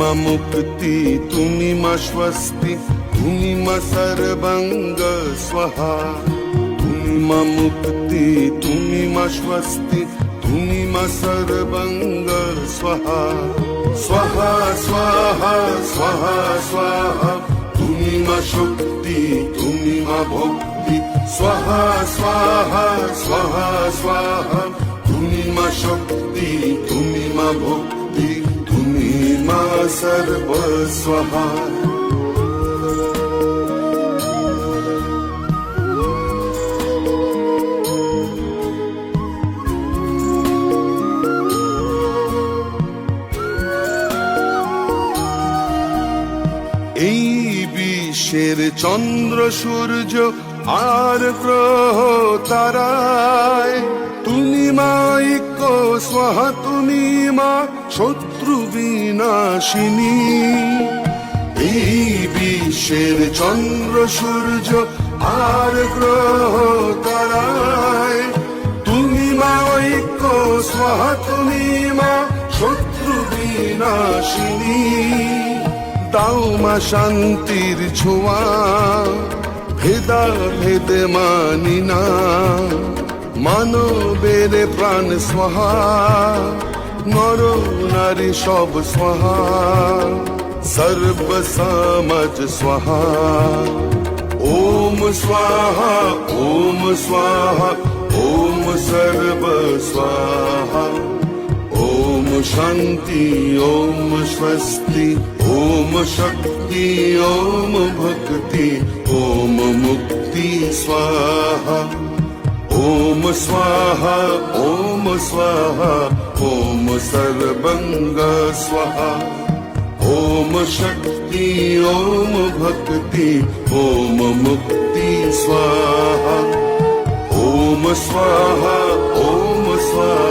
মা মুক্তি, তুমি মা স্বস্তি, তুমি মা সর্বঙ্গ স্বহা। তুমি মা মুক্তি, তুমি মা স্বস্তি, তুমি মা সর্বঙ্গ স্বহা। স্বহা, স্বাহা স্বহা, স্বাহা। তুমি মা শক্তি, তুমি মা ভক্তি। স্বাহা স্বাহা স্বাহা স্বাহা। তুমি মা শক্তি, তুমি মা ভক্তি। मा सर्व स्वाहा এই বিশ্বের চন্দ্র সূর্য আর গ্রহ তারায় তুমি মা, শত্রু বিনাশিনী। এই বিশ্বের চন্দ্র, সূর্য আর গ্রহ তারায়। তুমি মা, ঐক্য স্বাহা তুমি মা, শত্রু বিনাশিনী। দাও মা শান্তির ছোঁয়া ভেদা ভেদে মানি না। মানবের প্রাণ স্বাহা নর নারী সব স্বাহা সর্ব সমাজ স্বাহা ওম স্বাহা ওম স্বাহা ওম সর্ব স্বাহা ओम शांति ओम स्वस्ति ओम शक्ति ओम भक्ति ओम मुक्ति स्वाहा ॐ स्वाहा ॐ स्वाहा ॐ सर्वङ्ग स्वाहा। ॐ शक्ति ॐ भक्ति ॐ मुक्ति स्वाहा। ॐ स्वाहा ॐ स्वाहा।